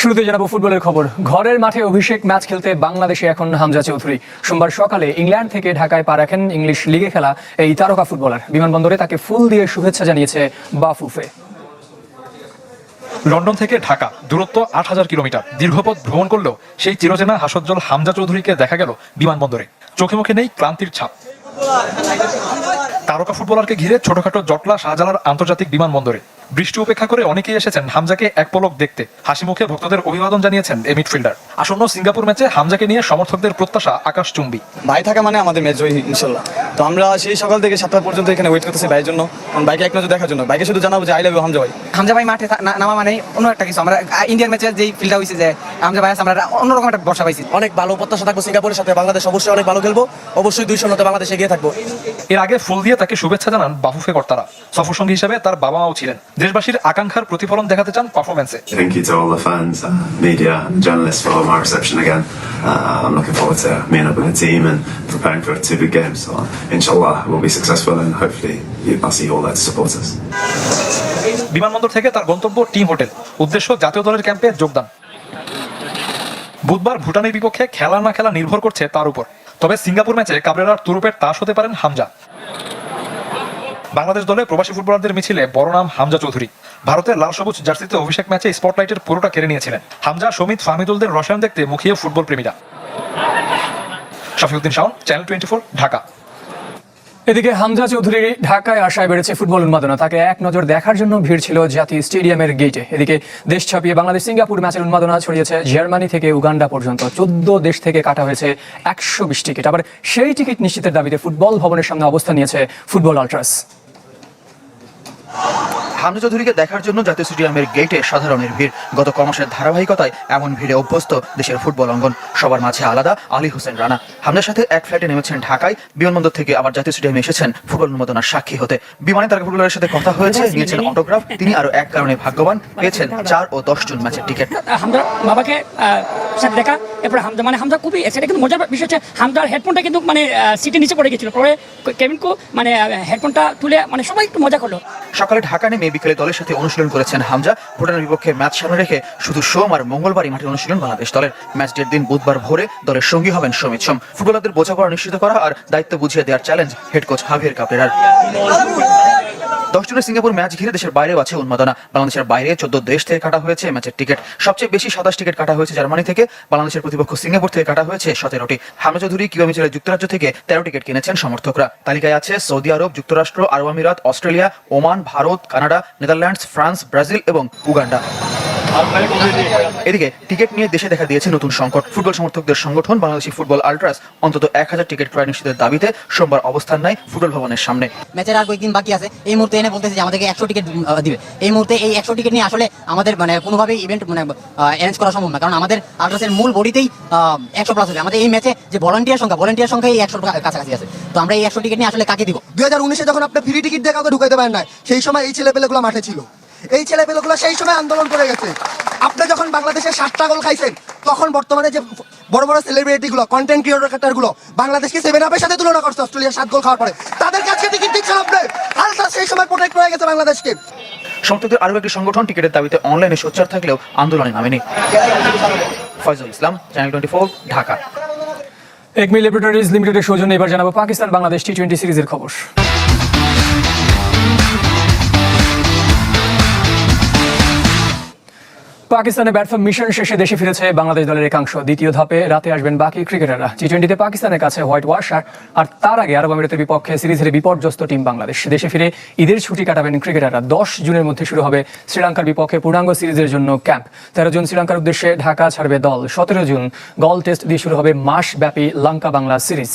শুরুতে জানাব ফুটবলের খবর। ঘরের মাঠে অভিষেক ম্যাচ খেলতে বাংলাদেশে এখন হামজা চৌধুরী। সোমবার সকালে ইংল্যান্ড থেকে ঢাকায় পা রাখেন ইংলিশ লিগে খেলা এই তারকা ফুটবলার। বিমানবন্দরে তাকে ফুল দিয়ে শুভেচ্ছা জানিয়েছে বাফুফে। লন্ডন থেকে ঢাকা, দূরত্ব আট হাজার কিলোমিটার। দীর্ঘপথ ভ্রমণ করলেও সেই চিরচেনা হাসজ্জ্বল হামজা চৌধুরীকে দেখা গেল বিমানবন্দরে। চোখে মুখে নেই ক্লান্তির ছাপ। তারকা ফুটবলারকে ঘিরে ছোটখাটো জটলা শাহজালার আন্তর্জাতিক বিমানবন্দরে। বৃষ্টি উপেক্ষা করে অনেকেই এসেছেন হামজাকে এক পলক দেখতে। হাসি মুখে ভক্তদের অভিবাদন জানিয়েছেন এই মিডফিল্ডার। আসন্ন সিঙ্গাপুর ম্যাচে হামজাকে নিয়ে সমর্থকদের প্রত্যাশা আকাশ চুম্বি ভাই থাকা মানে আমাদের ম্যাচ জয়ী ইনশাল্লাহ। তো আমরা সেই সকাল থেকে সাতটা পর্যন্ত এখানে ওয়েট করতেছি ভাইয়ের জন্য। কারণ বাইকে এক নজর দেখার জন্য। বাইকে শুধু জানাব যে আই লাভ হামজা ভাই। হামজা ভাই মাঠে না- নামা মানে অন্য একটা কিছু। আমরা ইন্ডিয়ান ম্যাচের যেই ফিল্ডটা হয়েছে যে হামজা ভাই আমরা অন্যরকম একটা বর্ষা পাইছি। অনেক ভালো প্রত্যাশা থাকব সিঙ্গাপুরের সাথে। বাংলাদেশ অবশ্যই অনেক ভালো খেলব। অবশ্যই দুই শূন্যতে বাংলাদেশ এগিয়ে থাকব। এর আগে ফুল দিয়ে তাকে শুভেচ্ছা জানান বাফুফে কর্তারা। সফর সঙ্গী হিসেবে তার বাবা মাও ছিলেন। দেশবাসীর আকাঙ্ক্ষার প্রতিফলন দেখাতে চান পারফরম্যান্সে thank you to all the fans media journalist for my reception again I am looking forward to meet up with the team and preparing for to big games so ইনশাআল্লাহ we will be successful and hopefully you can see all that supports us বিমানবন্দর থেকে তার গন্তব্য team hotel. উদ্দেশ্য জাতীয় দলের ক্যাম্পে যোগদান। বুধবার ভুটানের বিপক্ষে খেলা না খেলা নির্ভর করছে তার উপর। তবে সিঙ্গাপুর ম্যাচে কাবরেরার তুরুপের তাস হতে পারেন হামজা। বাংলাদেশ দলে প্রবাসী ফুটবলারদের মিছিলে বড় নাম হামজা চৌধুরী। ভারতের লাল সবুজ জার্সিতে অভিষেক ম্যাচে স্পটলাইটের পুরোটা কেড়ে নিয়েছিলেন। হামজা সমিত ফাহমিদুলদের রসায়ন দেখতে মুখিয়ে football প্রেমীরা। Shafiuddin Shaon channel twenty Dhaka. এদিকে হামজা চৌধুরী ঢাকায় আসায় বেড়েছে ফুটবল উন্মাদনা। তাকে এক নজর দেখার জন্য ভিড় ছিল জাতীয় স্টেডিয়ামের গেটে। এদিকে দেশ ছাপিয়ে বাংলাদেশ সিঙ্গাপুর ম্যাচের উন্মাদনা ছড়িয়েছে জার্মানি থেকে উগান্ডা পর্যন্ত। চোদ্দ দেশ থেকে কাটা হয়েছে একশো বিশ টিকিট। আবার সেই টিকিট নিশ্চিতের দাবিতে ফুটবল ভবনের সামনে অবস্থান নিয়েছে ফুটবল আল্ট্রাস। হামজা চৌধুরীকে দেখার জন্য জাতীয় স্টেডিয়ামের গেটে সাধারণের ভিড় গত কমাসের ধারাবাহিকতায় এমন ভিড়ে অভ্যস্ত দেশের ফুটবল অঙ্গন। সবার মাঝে আলাদা আলী হোসেন রানা। হামজার সাথে এক ফ্লাইটে নেমেছেন ঢাকায়। বিমানবন্দর থেকে আবার জাতীয় স্টেডিয়ামে এসেছেন ফুটবল উন্মাদনার সাক্ষী হতে। বিমানে তারকা ফুটবলারের সাথে কথা হয়েছে নিয়েছেন অটোগ্রাফ। তিনি আরও এক কারণে ভাগ্যবান পেয়েছেন চার ও দশ জুন ম্যাচের টিকিট। বাবাকে সাথে দেখা। এরপর হামদা মানে হামদা খুবই সেটা কিন্তু মজার বিষয় হচ্ছে হামদার হেডফোনটা কিন্তু মানে সিটের নিচে পড়ে গেছিল। পরে কেবিনকো মানে হেডফোনটা তুলে মানে সবাই একটু মজা করল। সকালে ঢাকা নেমে বিকেলে দলের সাথে অনুশীলন করেছেন হামজা। ভুটানের বিপক্ষে ম্যাচ সামনে রেখে শুধু সোম আর মঙ্গলবারই মাঠে অনুশীলন বাংলাদেশ দলের। ম্যাচ ডেট দিন বুধবার ভোরে দলের সঙ্গী হবেন সমিত সোম। ফুটবলারদের বোঝাপড়া নিশ্চিত করা আর দায়িত্ব বুঝিয়ে দেওয়ার চ্যালেঞ্জ হেড কোচ হাভিয়ার কাপড়েরার দশ জনের সিঙ্গাপুর ম্যাচ ঘিরে দেশের বাইরেও আছে উন্মাদনা। বাংলাদেশের বাইরে চোদ্দ দেশ থেকে কাটা হয়েছে ম্যাচের টিকিট। সবচেয়ে বেশি সাতাশ টিকিট কাটা হয়েছে জার্মানি থেকে। বাংলাদেশের প্রতিপক্ষ সিঙ্গাপুর থেকে কাটা হয়েছে সতেরোটি। হামজা চৌধুরী কিবা চলে যুক্তরাজ্য থেকে তেরো টিকিট কিনেছেন সমর্থকরা। তালিকায় আছে সৌদি আরব, যুক্তরাষ্ট্র, আরব আমিরাত, Australia, Oman, Bharat, Canada, Netherlands, France, Brazil এবং উগান্ডা। এদিকে টিকিট নিয়ে দেশে দেখা দিয়েছে নতুন সংকট। ফুটবল সমর্থকদের সংগঠন বাংলাদেশি ফুটবল আল্ট্রাস অন্তত এক হাজার টিকিট ক্রয় নিশ্চিতের দাবিতে সোমবার অবস্থান নেয় ফুটবল ভবনের সামনে। ম্যাচের আর কয়েকদিন বাকি আছে। এই মুহূর্তে এনে বলতেছে যে আমাদেরকে একশো টিকিট দিবে। এই মুহূর্তে এই একশো টিকিট নিয়ে আসলে আমাদের মানে কোনোভাবেই ইভেন্ট মানে অ্যারেঞ্জ করা সম্ভব না। কারণ আমাদের আল্ট্রাসের মূল বডিতেই একশো প্লাস হবে। আমাদের এই ম্যাচে যে ভলান্টিয়ার সংখ্যা ভলান্টিয়ার সংখ্যা এই একশোর কাছাকাছি আছে। তো আমরা এই একশো টিকিট নিয়ে আসলে কাকে দিব? দুই হাজার উনিশে যখন আপনি ফ্রি টিকিট দিয়ে কাউকে ঢুকাইতে পারেন না সেই সময় এই ছেলেপেলেগুলো মাঠে ছিল। এই ছেলেপেলেগুলো সেই সময় আন্দোলন করে গেছে। আপনি যখন বাংলাদেশের সাতটা গোল খাইছেন তখন বর্তমানে যে বড় বড় সেলিব্রিটি গুলো কন্টেন্ট ক্রিয়েটরগুলো বাংলাদেশকে সেভেন আপের সাথে তুলনা করছে অস্ট্রেলিয়া সাত গোল খাওয়ার পরে। তাদের কাছে টিকিট দিচ্ছেন আপনি হালকা সেই সময় প্রোটেক্ট হয়ে গেছে বাংলাদেশকে। সমর্থকদের আরও একটি সংগঠন টিকিটের দাবিতে অনলাইনে সোচ্চার থাকলেও আন্দোলনে নামেনি। Foyzul Islam channel twenty Dhaka. Acme laboratories লিমিটেডের সৌজন্য এবার জানাব পাকিস্তান বাংলাদেশ টি টোয়েন্টি সিরিজের খবর। পাকিস্তানে ব্যাটফর্ম মিশন শেষে দেশে ফিরেছে বাংলাদেশ দলের একাংশ। দ্বিতীয় ধাপে রাতে আসবেন বাকি ক্রিকেটাররা। টি টোয়েন্টিতে পাকিস্তানের কাছে হোয়াইট ওয়াশ আর তার আগে আরব আমিরাতের বিপক্ষে সিরিজের বিপর্যস্ত টিম বাংলাদেশ। দেশে ফিরে ঈদের ছুটি কাটাবেন ক্রিকেটাররা। দশ জুনের মধ্যে শুরু হবে শ্রীলঙ্কার বিপক্ষে পূর্ণাঙ্গ সিরিজের জন্য ক্যাম্প। তেরো জুন শ্রীলঙ্কার উদ্দেশ্যে ঢাকা ছাড়বে দল। সতেরো জুন গল টেস্ট দিয়ে শুরু হবে মাসব্যাপী লঙ্কা বাংলা সিরিজ।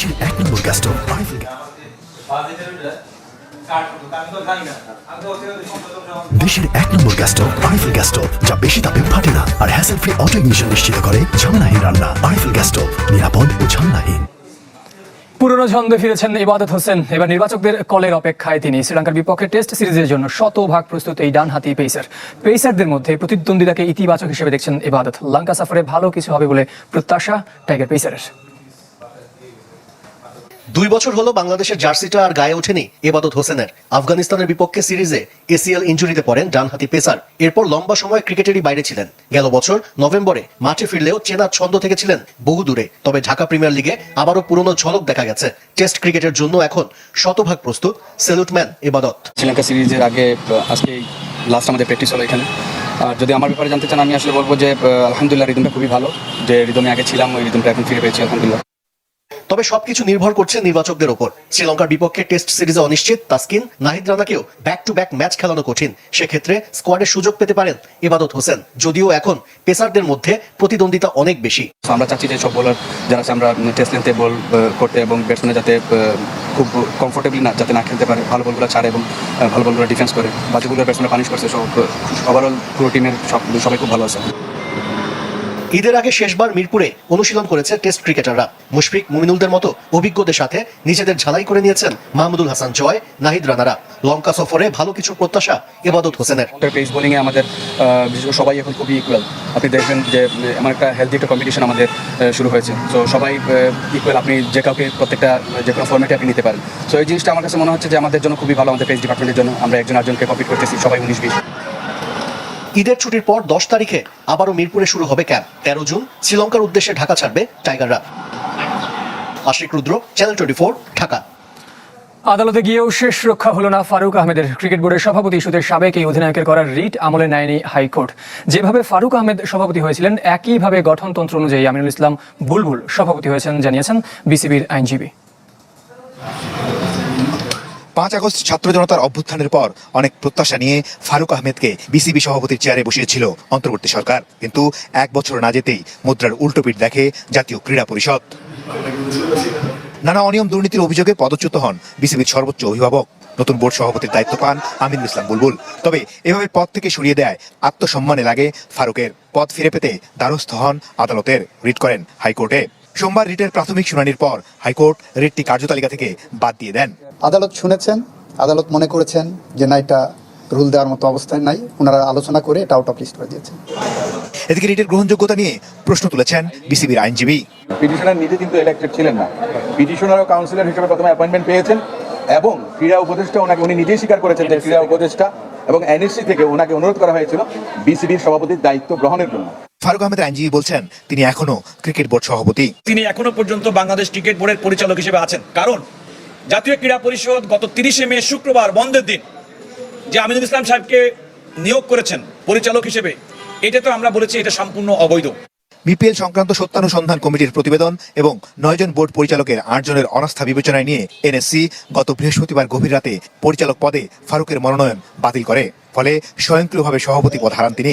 দেশের এক নম্বর গ্যাস স্টোভ আইফেল দেশের এক number gas stove Eiffel gas stove যা বেশি তাপে ফাটে না আর হ্যাসেল ফ্রি অটো ইগনিশন নিশ্চিত করে ঝামেলাহীন রান্না আইফেল গ্যাস স্টোভ নিরাপদ ও ঝামেলাহীন। পুরনো ছন্দে ফিরেছেন ইবাদত হোসেন। এবার নির্বাচকদের কলের অপেক্ষায় তিনি শ্রীলঙ্কার বিপক্ষে টেস্ট সিরিজের জন্য শতভাগ প্রস্তুত এই ডান ডানহাতি পেসার পেসারদের মধ্যে প্রতিদ্বন্দ্বিতাকে ইতিবাচক হিসেবে দেখছেন ইবাদত। লঙ্কা সফরে ভালো কিছু হবে বলে প্রত্যাশা টাইগার পেসারের দুই বছর হলো বাংলাদেশের জার্সিটা আর গায়ে ওঠেনি এবাদত হোসেনের। আফগানিস্তানের বিপক্ষে সিরিজে এসিএল ইঞ্জুরিতে পড়েন ডানহাতি পেসার। এরপর লম্বা সময় ক্রিকেটেরই বাইরে ছিলেন। গেল বছর নভেম্বরে মাঠে ফিরলেও চেনা ছন্দ থেকে ছিলেন বহু দূরে। তবে ঢাকা প্রিমিয়ার লিগে আবারও পুরনো ঝলক দেখা গেছে। টেস্ট ক্রিকেটের জন্য এখন শতভাগ প্রস্তুত। সেলুটম্যান এবাদত। শ্রীলঙ্কা সিরিজের আগে আজকে লাস্ট আমাদের প্র্যাকটিস হলো এখানে। আর যদি আমার ব্যাপারে জানতে চান, আমি আসলে বলব যে আলহামদুলিল্লাহ রিদমটা খুবই ভালো। যে রিদমে আগে ছিলাম, ওই রিদমটা এখন ফিরে পেয়েছি, আলহামদুলিল্লাহ। তবে সবকিছু নির্ভর করছে নির্বাচকদের ওপর। শ্রীলঙ্কার বিপক্ষে টেস্ট সিরিজে অনিশ্চিত তাসকিন, নাহিদ রানাকেও ব্যাক টু ব্যাক ম্যাচ খেলানো কঠিন। সেক্ষেত্রে স্কোয়াডের সুযোগ পেতে পারেন ইবাদত হোসেন, যদিও এখন পেসারদের মধ্যে প্রতিদ্বন্দ্বিতা অনেক বেশি। আমরা চাচ্ছি যে সব বোলার যারা আমরা টেস্ট লেন্থে বল করতে এবং ব্যাটসম্যানে যাতে খুব কমফোর্টেবলি না, যাতে না খেলতে পারে, ভালো বলগুলো ছাড়ে এবং ভালো বলগুলো ডিফেন্স করে। বাকিগুলো ব্যাটসম্যান পানিশ করছে, সব ওভারঅল পুরো টিমের সব, সবাই খুব ভালো আছে। ঈদের আগে শেষবার মিরপুরে অনুশীলন করেছে টেস্ট ক্রিকেটাররা। মুশফিক মুমিনুলদের মতো অভিজ্ঞদের সাথে নিজেদের ঝালাই করে নিয়েছেন মাহমুদুল হাসান জয়, নাহিদ রানারা। লঙ্কা সফরে ভালো কিছু প্রত্যাশা এবাদত হোসেনের। পেস বোলিংয়ে আমাদের সবাই এখন খুবই ইকুয়াল আপনি দেখবেন যে এমন একটা হেলদি একটা কম্পিটিশন আমাদের শুরু হয়েছে। তো সবাই ইকুয়াল আপনি যে কাউকে প্রত্যেকটা যে কোনো ফর্মেটে আপনি নিতে পারেন। তো এই জিনিসটা আমার কাছে মনে হচ্ছে যে আমাদের জন্য খুবই ভালো আমাদের পেস ডিপার্টমেন্টের জন্য। আমরা একজন আরেকজনকে কম্পিট করতেছি, সবাই উনিশ বিশ। ঈদের ছুটির পর দশ তারিখে আবারও মিরপুরে শুরু হবে ক্যাম্প। তেরো জুন শ্রীলঙ্কার উদ্দেশ্যে ঢাকা ছাড়বে টাইগাররা। Ashik Rudra channel twenty four Dhaka. আদালতে গিয়েও শেষ রক্ষা হলো না ফারুক আহমেদের। ক্রিকেট বোর্ডের সভাপতি ইস্যুতে সাবেক এই অধিনায়কের করার রিট আমলে নেয়নি হাইকোর্ট। যেভাবে ফারুক আহমেদ সভাপতি হয়েছিলেন, একইভাবে গঠনতন্ত্র অনুযায়ী আমিনুল ইসলাম বুলবুল সভাপতি হয়েছেন, জানিয়েছেন বিসিবির আইনজীবী। পাঁচ আগস্ট ছাত্র জনতার অভ্যুত্থানের পর অনেক প্রত্যাশা নিয়ে ফারুক আহমেদকে বিসিবি সভাপতির চেয়ারে বসিয়েছিল অন্তর্বর্তী সরকার। কিন্তু এক বছর না যেতেই মুদ্রার উল্টোপিঠ দেখে জাতীয় ক্রীড়া পরিষদ। নানা অনিয়ম দুর্নীতির অভিযোগে পদচ্যুত হন বিসিবির সর্বোচ্চ অভিভাবক। নতুন বোর্ড সভাপতির দায়িত্ব পান আমিনুল ইসলাম বুলবুল। তবে এভাবে পদ থেকে সরিয়ে দেয় আত্মসম্মানে লাগে ফারুকের। পদ ফিরে পেতে দ্বারস্থ হন আদালতের, রিট করেন হাইকোর্টে। সোমবার রিটের প্রাথমিক শুনানির পর হাইকোর্ট রিটটি কার্যতালিকা থেকে বাদ দিয়ে দেন। আদালত শুনেছেন আদালত মনে করেছেন যে না এটা রুল দেওয়ার মতো অবস্থায় নাই। ওনারা আলোচনা করে এটা আউট অফ লিস্ট করে দিয়েছেন। এদিকে রিটের গ্রহণযোগ্যতা নিয়ে প্রশ্ন তুলেছেন বিসিবির আইনজীবী। পিটিশনার নিজে কিন্তু ইলেক্টেড ছিলেন না। পিটিশনার ও কাউন্সিলর হিসেবে প্রথমে অ্যাপয়েন্টমেন্ট পেয়েছেন এবং ক্রীড়া উপদেষ্টা ওনাকে উনি নিজেই স্বীকার করেছেন যে ক্রীড়া উপদেষ্টা এবং এনএসসি থেকে ওনাকে অনুরোধ করা হয়েছিল বিসিবির সভাপতির দায়িত্ব গ্রহণের জন্য। ফারুক আহমেদ আইনজীবী বলছেন তিনি এখনও ক্রিকেট বোর্ড সভাপতি। তিনি এখনও পর্যন্ত বাংলাদেশ ক্রিকেট বোর্ডের পরিচালক হিসেবে আছেন। কারণ জাতীয় ক্রীড়া পরিষদ গত তিরিশে মে শুক্রবার বন্ধের দিন যে আমিনুল ইসলাম সাহেবকে নিয়োগ করেছেন পরিচালক হিসেবে এটা তো আমরা বলেছি এটা সম্পূর্ণ অবৈধ। বিপিএল সংক্রান্ত সত্যানুসন্ধান কমিটির প্রতিবেদন এবং নয়জন বোর্ড পরিচালকের আট জনের অনাস্থা বিবেচনায় নিয়ে এনএসসি গত বৃহস্পতিবার গভীর রাতে পরিচালক পদে ফারুকের মনোনয়ন বাতিল করে ফলে স্বয়ংক্রিয়ভাবে সভাপতি পদ হারান তিনি।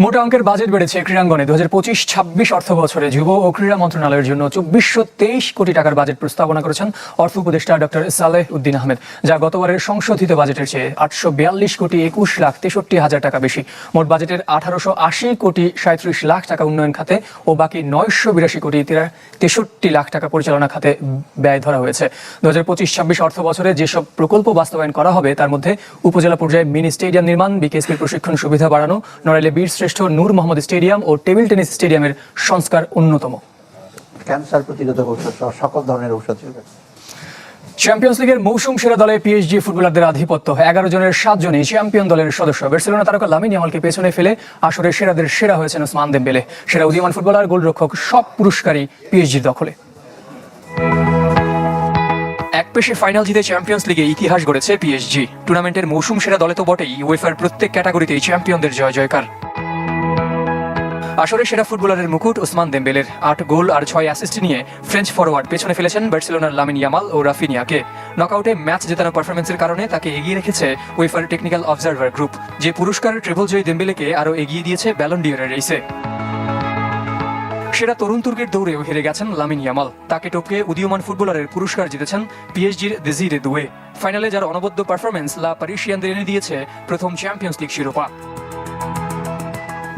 মোটা অঙ্কের বাজেট বেড়েছে ক্রীড়াঙ্গনে। দু হাজার অর্থ বছরে যুব ও ক্রীড়া মন্ত্রণালয়ের জন্য চব্বিশশো কোটি টাকার বাজেট প্রস্তাবনা করেছেন অর্থ উপদেষ্টা ডক্টর সালেহ উদ্দিন আহমেদ, যা গতবারের সংশোধিত বাজেটের চেয়ে আটশো বিয়াল্লিশ কোটি একুশ লাখ তেষট্টি হাজার টাকা বেশি। মোট বাজেটের আঠারোশো আশি কোটি সাঁত্রিশ লাখ টাকা উন্নয়ন খাতে ও বাকি নয়শো বিরাশি কোটি তেষট্টি লাখ টাকা পরিচালনা খাতে ব্যয় ধরা হয়েছে। দু হাজার পঁচিশ ছাব্বিশ অর্থ বছরে যেসব প্রকল্প বাস্তবায়ন করা হবে, তার মধ্যে উপজেলা পর্যায়ে মিনি স্টেডিয়াম নির্মাণ, বিকেএসপির প্রশিক্ষণ সুবিধা বাড়ানো, নড়াইলে বীর শ্রেষ্ঠ নূর মোহাম্মদ স্টেডিয়াম ও টেবিল টেনিস স্টেডিয়ামের সংস্কার অন্যতম। ক্যান্সার প্রতিরোধক ঔষধ সকল ধরনের ঔষধ চ্যাম্পিয়ন্স লিগের মৌসুম সেরা দলে পিএসজি ফুটবলারদের আধিপত্য। এগারো জনের সাতজনই চ্যাম্পিয়ন দলের সদস্য। বার্সেলোনা তারকা লামিন ইয়ামালকে পেছনে ফেলে আসরে সেরাদের সেরা হয়েছেন ওসমান দেমবেলে। সেরা উদীয়মান ফুটবলার গোলরক্ষক সব পুরস্কারই পিএসজির দখলে। এক পেশে ফাইনাল জিতে চ্যাম্পিয়ন্স লিগে ইতিহাস গড়েছে পিএসজি টুর্নামেন্টের মৌসুম সেরা দলে তো বটেই উয়েফার প্রত্যেক ক্যাটাগরিতেই চ্যাম্পিয়নদের জয় জয়কার আসরে সেরা ফুটবলারের মুকুট ওসমান দেম্বেলের আট গোল আর ছয় অ্যাসিস্ট নিয়ে ফ্রেঞ্চ ফরওয়ার্ড পেছনে ফেলেছেন বার্সেলোনার লামিন ইয়ামাল ও রাফিনিয়াকে নকআউটে ম্যাচ জেতানো পারফরমেন্সের কারণে তাকে এগিয়ে রেখেছে ওয়েফার টেকনিক্যাল অবজারভার গ্রুপ যে পুরস্কার ট্রিপল জয়ী দেম্বেলেকে আরও এগিয়ে দিয়েছে ব্যালন্ডিয়ারের রেসে সেরা তরুণ তুর্কের দৌড়েও হেরে গেছেন লামিন ইয়ামাল তাকে টপকে উদীয়মান ফুটবলারের পুরস্কার জিতেছেন পিএসজির দেজিরে দুয়ে ফাইনালে যার অনবদ্য পারফরমেন্স লা পারিশিয়ানদের এনে দিয়েছে প্রথম চ্যাম্পিয়ন্স লিগ শিরোপা।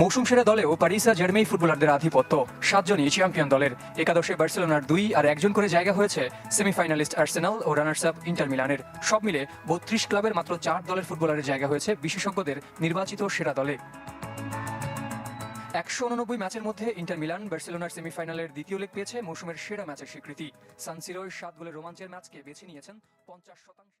মৌসুম সেরা দলেও প্যারিসা জার্মেই ফুটবলারদের আধিপত্য। সাতজনই চ্যাম্পিয়ন দলের। একাদশে বার্সেলোনার দুই আর একজন করে জায়গা হয়েছে সেমিফাইনালিস্ট আর্সেনাল ও রানার্স আপ ইন্টার মিলানের। সব মিলে বত্রিশ ক্লাবের মাত্র চার দলের ফুটবলারের জায়গা হয়েছে বিশেষজ্ঞদের নির্বাচিত সেরা দলে। একশো উননব্বই ম্যাচের মধ্যে ইন্টার মিলান বার্সেলোনার সেমিফাইনালের দ্বিতীয় লেগ পেয়েছে মৌসুমের সেরা ম্যাচের স্বীকৃতি। সানসিরোর সাত গোলের রোমাঞ্চের ম্যাচকে বেছে নিয়েছেন পঞ্চাশ শতাংশ